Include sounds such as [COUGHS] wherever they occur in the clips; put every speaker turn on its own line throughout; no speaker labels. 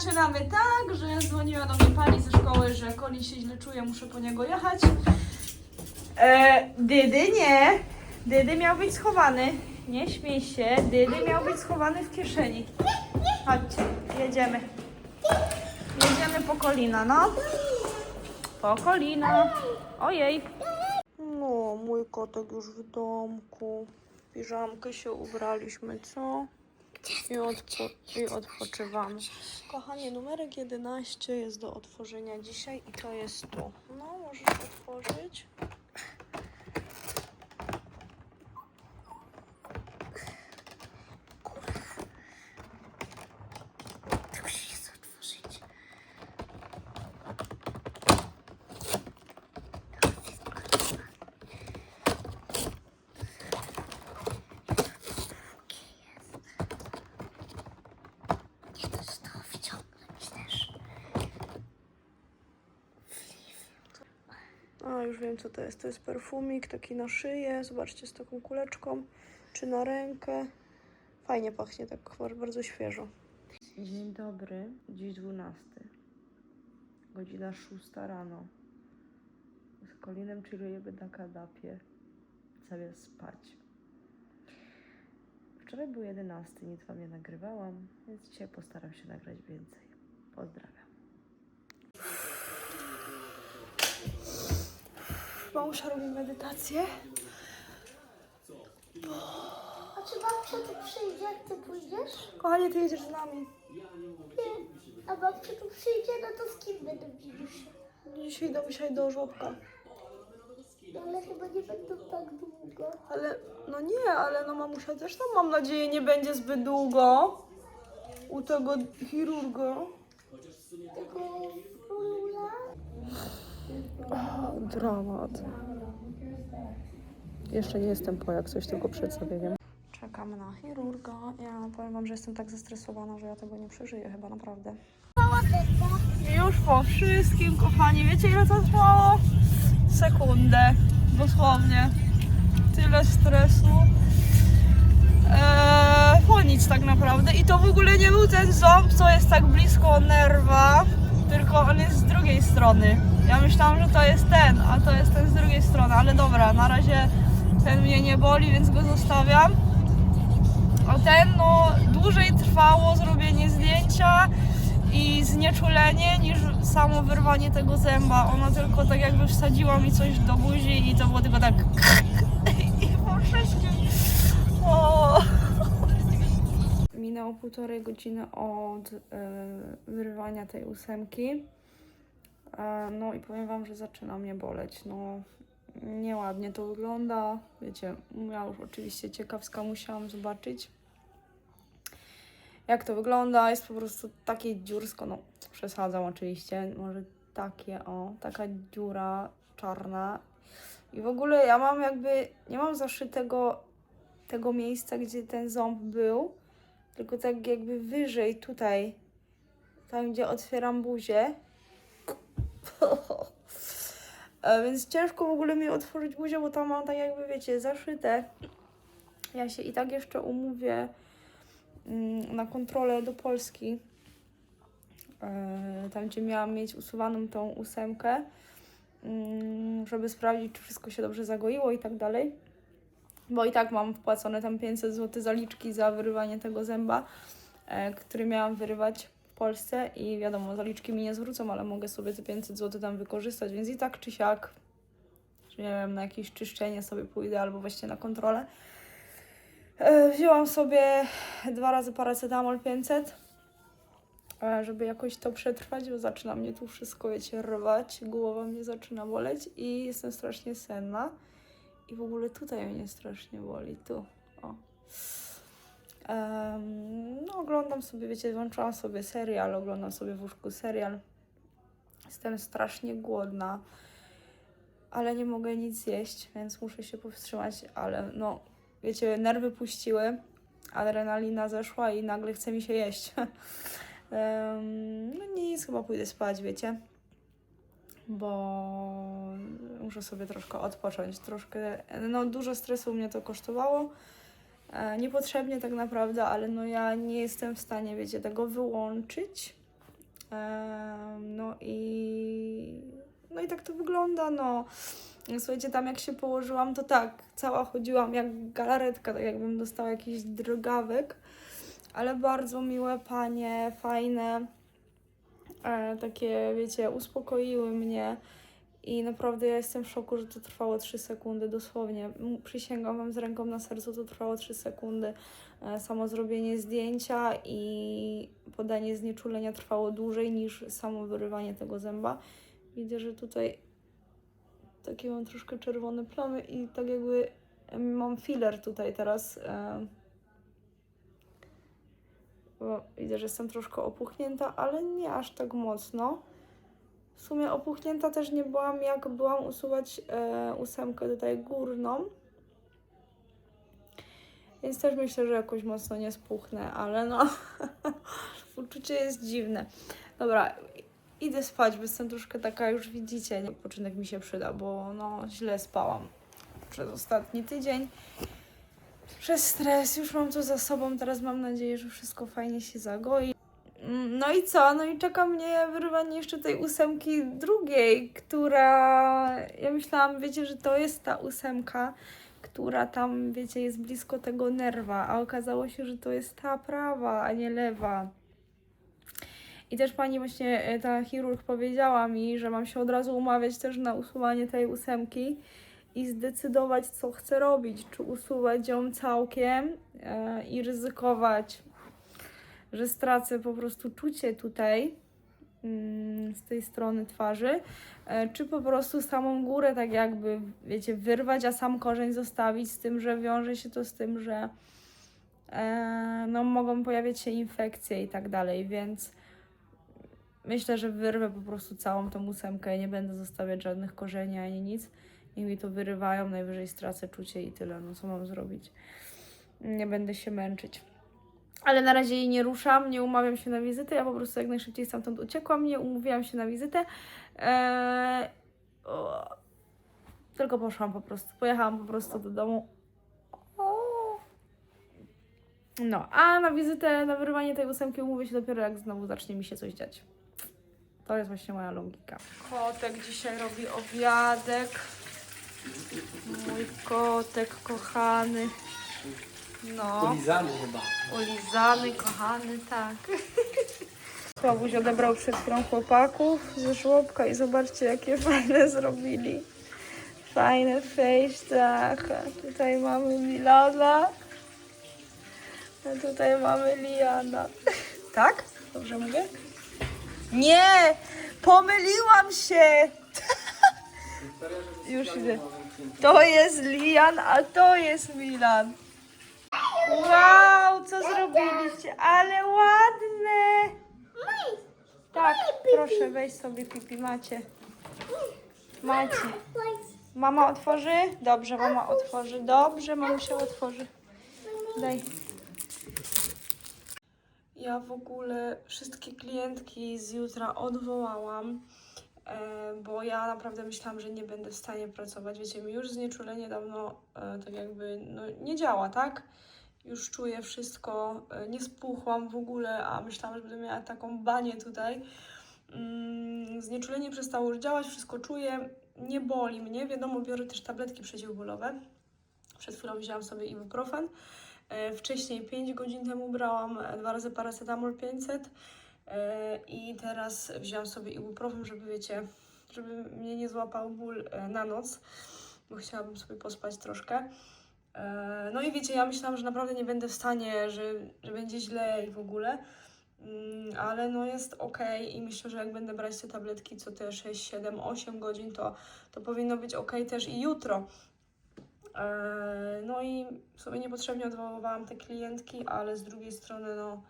zaczynamy tak, że dzwoniła do mnie pani ze szkoły, że Koli się źle czuje, muszę po niego jechać. E, dydy nie. Dydy miał być schowany. Nie śmiej się. Dydy miał być schowany w kieszeni. Chodźcie, jedziemy. Jedziemy po Kolina, no. Po Kolina. Ojej. No, mój kotek już w domku. W piżamkę się ubraliśmy, co? I, odpo- I odpoczywamy. Kochanie, numerek 11 jest do otworzenia dzisiaj i to jest tu. No, możesz otworzyć.
To się jest otworzyć. Nie to z toho wyciągnąć też.
A, już wiem co to jest. To jest perfumik taki na szyję. Zobaczcie, z taką kuleczką. Czy na rękę. Fajnie pachnie, tak bardzo świeżo. Dzień dobry, dziś 12. Godzina 6 rano. Z Kolinem chillujemy na kanapie. Zamiast spać. Wczoraj był 11, nic wam nie nagrywałam, więc dzisiaj postaram się nagrać więcej. Pozdrawiam. Mamusia robi medytację.
A czy babcia tu przyjdzie, jak ty pójdziesz?
Kochanie, ty jedziesz z nami.
Nie. A babcia tu przyjdzie, no to z kim będę widzieć?
Dzisiaj do, dzisiaj do żłobka.
No ale chyba nie będą tak długo.
Ale, no nie, ale no mamusia też tam mam nadzieję nie będzie zbyt długo. U tego chirurga.
Tylko króla.
Dramat. Jeszcze nie jestem po jak coś, tylko przed zabiegiem. Czekam na chirurga. Ja powiem wam, że jestem tak zestresowana, że ja tego nie przeżyję chyba naprawdę. Już po wszystkim, kochani. Wiecie ile to trwało? Sekundę. Dosłownie. Tyle stresu. Eee, po nic tak naprawdę. I to w ogóle nie był ten ząb, co jest tak blisko nerwa, tylko on jest z drugiej strony. Ja myślałam, że to jest ten, a to jest ten z drugiej strony. Ale dobra, na razie ten mnie nie boli, więc go zostawiam. A ten, no, dłużej trwało zrobienie zdjęcia i znieczulenie niż samo wyrwanie tego zęba. Ona tylko tak jakby wsadziła mi coś do buzi i to było tylko tak Minęło półtorej godziny od e, wyrwania tej ósemki. E, no i powiem Wam, że zaczyna mnie boleć. No, nieładnie to wygląda. Wiecie, ja już oczywiście ciekawska musiałam zobaczyć, jak to wygląda. Jest po prostu takie dziursko, no przesadzam oczywiście, może takie, o, taka dziura czarna. I w ogóle ja mam jakby, nie mam zaszytego tego miejsca, gdzie ten ząb był, tylko tak jakby wyżej tutaj, tam gdzie otwieram buzię. [LAUGHS] Więc ciężko w ogóle mi otworzyć buzię, bo tam mam tak jakby, wiecie, zaszyte. Ja się i tak jeszcze umówię mm, na kontrolę do Polski. E, Tam, gdzie miałam mieć usuwaną tą ósemkę, mm, żeby sprawdzić, czy wszystko się dobrze zagoiło i tak dalej. Bo i tak mam wpłacone tam 500 zł zaliczki za wyrywanie tego zęba, e, który miałam wyrywać w Polsce i wiadomo, zaliczki mi nie zwrócą, ale mogę sobie te 500 zł tam wykorzystać, więc i tak czy siak, czy nie wiem, na jakieś czyszczenie sobie pójdę albo właśnie na kontrolę. E, Wzięłam sobie dwa razy paracetamol 500, e, żeby jakoś to przetrwać, bo zaczyna mnie tu wszystko, wiecie, rwać, głowa mnie zaczyna boleć i jestem strasznie senna. I w ogóle tutaj mnie strasznie boli, tu, o. Em, no oglądam sobie, wiecie, włączyłam sobie serial, oglądam sobie w łóżku serial. Jestem strasznie głodna, ale nie mogę nic zjeść, więc muszę się powstrzymać, ale no, wiecie, nerwy puściły, adrenalina zeszła i nagle chce mi się jeść. [LAUGHS] Em, no nic, chyba pójdę spać, wiecie bo muszę sobie troszkę odpocząć. Troszkę, no dużo stresu mnie to kosztowało. E, Niepotrzebnie tak naprawdę, ale no ja nie jestem w stanie, wiecie, tego wyłączyć. Em, No i, no i tak to wygląda, no. Słuchajcie, tam jak się położyłam, to tak, cała chodziłam jak galaretka, tak jakbym dostała jakiś drgawek, ale bardzo miłe panie, fajne, e, takie, wiecie, uspokoiły mnie i naprawdę ja jestem w szoku, że to trwało 3 sekundy, dosłownie. Przysięgam wam z ręką na sercu, to trwało 3 sekundy. E, Samo zrobienie zdjęcia i podanie znieczulenia trwało dłużej niż samo wyrywanie tego zęba. Widzę, że tutaj takie mam troszkę czerwone plamy i tak jakby mam filler tutaj teraz. Bo widzę, że jestem troszkę opuchnięta, ale nie aż tak mocno. W sumie opuchnięta też nie byłam, jak byłam usuwać e, ósemkę tutaj górną. Więc też myślę, że jakoś mocno nie spuchnę, ale no, [LAUGHS] uczucie jest dziwne. Dobra, idę spać, bo jestem troszkę taka, już widzicie, nie? mi się przyda, bo no źle spałam przez ostatni tydzień. Przez stres, już mam to za sobą, teraz mam nadzieję, że wszystko fajnie się zagoi. No i co? No i czeka mnie wyrywanie jeszcze tej ósemki drugiej, która ja myślałam, wiecie, że to jest ta ósemka, która tam, wiecie, jest blisko tego nerwa, a okazało się, że to jest ta prawa, a nie lewa. I też pani właśnie, e, ta chirurg powiedziała mi, że mam się od razu umawiać też na usuwanie tej ósemki i zdecydować, co chcę robić. Czy usuwać ją całkiem e, i ryzykować, że stracę po prostu czucie tutaj mm, z tej strony twarzy, e, czy po prostu samą górę tak jakby, wiecie, wyrwać, a sam korzeń zostawić z tym, że wiąże się to z tym, że e, no, mogą pojawiać się infekcje i tak dalej, więc myślę, że wyrwę po prostu całą tą ósemkę nie będę zostawiać żadnych korzeni ani nic. Niech mi to wyrywają, najwyżej stracę czucie i tyle, no co mam zrobić. Nie będę się męczyć. Ale na razie jej nie ruszam, nie umawiam się na wizytę, ja po prostu jak najszybciej stamtąd uciekłam, nie umówiłam się na wizytę. Eee, o, tylko poszłam po prostu, pojechałam po prostu do domu. O. No, a na wizytę, na wyrywanie tej ósemki umówię się dopiero jak znowu zacznie mi się coś dziać. To jest właśnie moja logika. Kotek dzisiaj robi obiadek. Mój kotek kochany. No.
Polizany chyba.
Ulizany, kochany, tak. [LAUGHS] Słabuś odebrał przed chwilą chłopaków ze żłobka i zobaczcie, jakie fajne zrobili. Fajne tak. A Tutaj mamy Milana. A tutaj mamy Liana. Tak? Dobrze mówię? Nie! Pomyliłam się! Już idę. To jest Lian, a to jest Milan. Wow, co zrobiliście? Ale ładne! Tak, proszę, weź sobie pipi, macie. Macie. Mama otworzy? Dobrze, mama otworzy. Dobrze, mamusia otworzy. Daj. Ja w ogóle wszystkie klientki z jutra odwołałam, bo ja naprawdę myślałam, że nie będę w stanie pracować. Wiecie, mi już znieczulenie dawno e, tak jakby no, nie działa, tak? Już czuję wszystko, e, nie spuchłam w ogóle, a myślałam, że będę miała taką banię tutaj. Mm, Znieczulenie przestało już działać, wszystko czuję, nie boli mnie. Wiadomo, biorę też tabletki przeciwbólowe. Przed chwilą wzięłam sobie ibuprofen. E, Wcześniej 5 godzin temu brałam dwa razy paracetamol 500 e, i teraz wzięłam sobie ibuprofen, żeby wiecie, żeby mnie nie złapał ból e, na noc, bo chciałabym sobie pospać troszkę. E, No i wiecie, ja myślałam, że naprawdę nie będę w stanie, że, że będzie źle i w ogóle, Mm, ale no jest ok i myślę, że jak będę brać te tabletki co te 6, 7, 8 godzin, to, to powinno być ok też i jutro. E, No i sobie niepotrzebnie odwoływałam te klientki, ale z drugiej strony, no,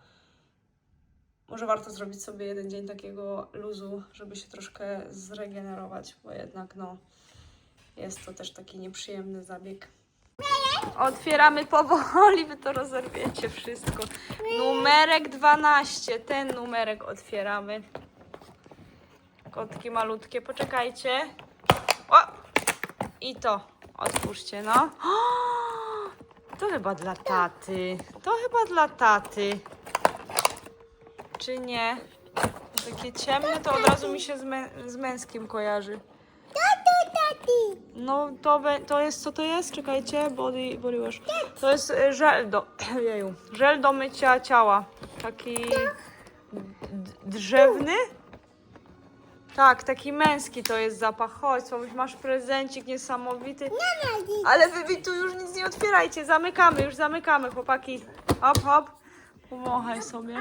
może warto zrobić sobie jeden dzień takiego luzu, żeby się troszkę zregenerować, bo jednak, no, jest to też taki nieprzyjemny zabieg. Otwieramy powoli, wy to rozerwiecie wszystko. Numerek 12, ten numerek otwieramy. Kotki malutkie, poczekajcie. O! I to otwórzcie, no. [GASPS] To chyba dla taty. To chyba dla taty. Czy nie? Takie ciemne to od razu mi się z, mę- z męskim kojarzy. No to, be- to jest, co to jest? Czekajcie, body, body wash. To jest e, żel do, [CLEARS THROAT] jeju, żel do mycia ciała. Taki drzewny. Tak, taki męski to jest zapach. Chodź, Słabuś, masz prezencik niesamowity. Ale wy tu już nic nie otwierajcie. Zamykamy, już zamykamy, chłopaki. Hop, hop. Powąchaj sobie.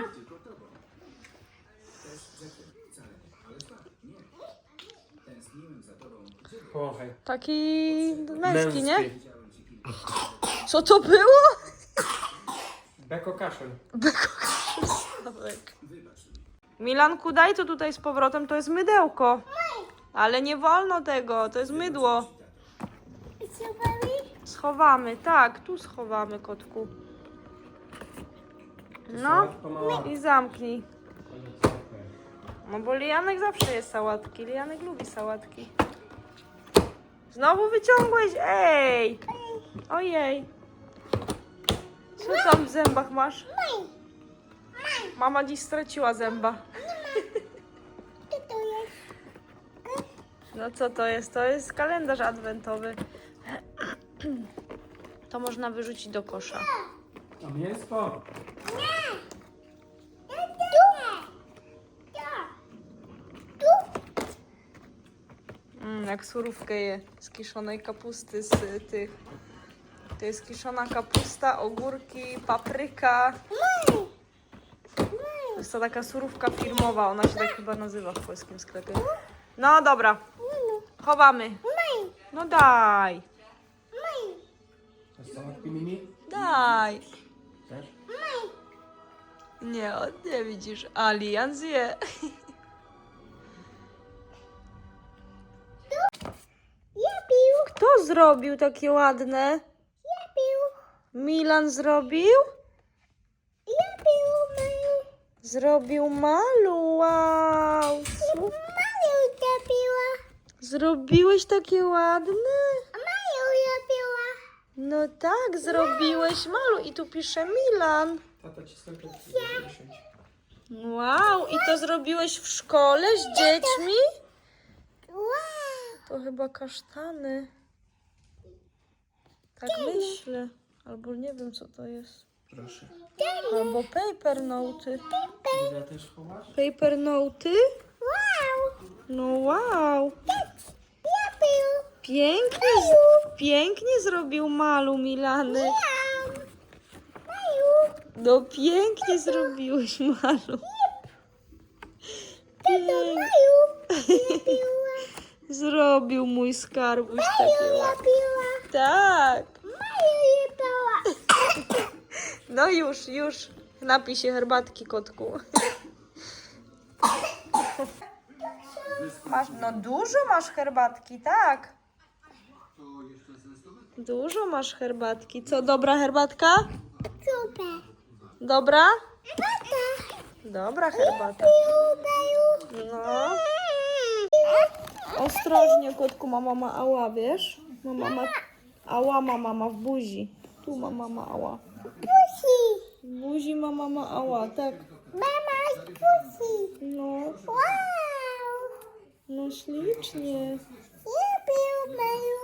Powąchaj.
Taki męski, nie? Co to było?
Beko kaszel.
Sławek. Milanku, daj to tutaj z powrotem, to jest mydełko. Ale nie wolno tego, to jest mydło. Schowamy, tak, tu schowamy, kotku. No i zamknij. No bo Lianek zawsze jest sałatki, Lianek lubi sałatki. Znowu wyciągłeś, ej! Ojej. Co tam w zębach masz? Mama dziś straciła zęba.
Co to jest?
No co to jest? To jest kalendarz adwentowy. To można wyrzucić do kosza.
A mięsko. Mm,
jak surówkę je z kiszonej kapusty z tych. To jest kiszona kapusta, ogórki, papryka. To jest to taka surówka firmowa, ona się tak chyba nazywa w polskim sklepie. No dobra, chowamy. No daj, daj. Nie, on nie widzisz. Alian zje. Kto zrobił takie ładne?
ja pił,
Milan zrobił?
ja pił, Maju.
Zrobił malu, wow.
Ja piła,
Zrobiłeś takie ładne?
a Maju ja piła.
No tak, zrobiłeś malu i tu pisze Milan.
Tata ci sobie 10.
Wow, i to zrobiłeś w szkole z dziećmi?
Wow.
To chyba kasztany. Tak myślę. Albo nie wiem co to jest.
Proszę.
Albo paper noty.
Ja też chowasz?
Paper noty?
Wow.
No wow.
Ja pił.
Pięknie, pięknie zrobił malu Milany. No pięknie zrobiłeś malu. Pięk... [LAUGHS] Zrobił mój skarbuś
Maju
takie
ja
ładne.
piła.
Tak. [COUGHS] No już, już. Napij się herbatki, kotku. Masz, no dużo masz herbatki, tak. Dużo masz herbatki. Co, dobra herbatka?
Super.
Dobra?
Tata.
Dobra herbata. No. Ostrożnie, kotku, ma mama ała, wiesz? Ma mama... Ała ma mama w buzi. Tu ma mama ała.
Pusi.
W buzi ma mama ała, tak.
Mama, pusi.
No,
Wow.
no ślicznie.
Pił, Maju.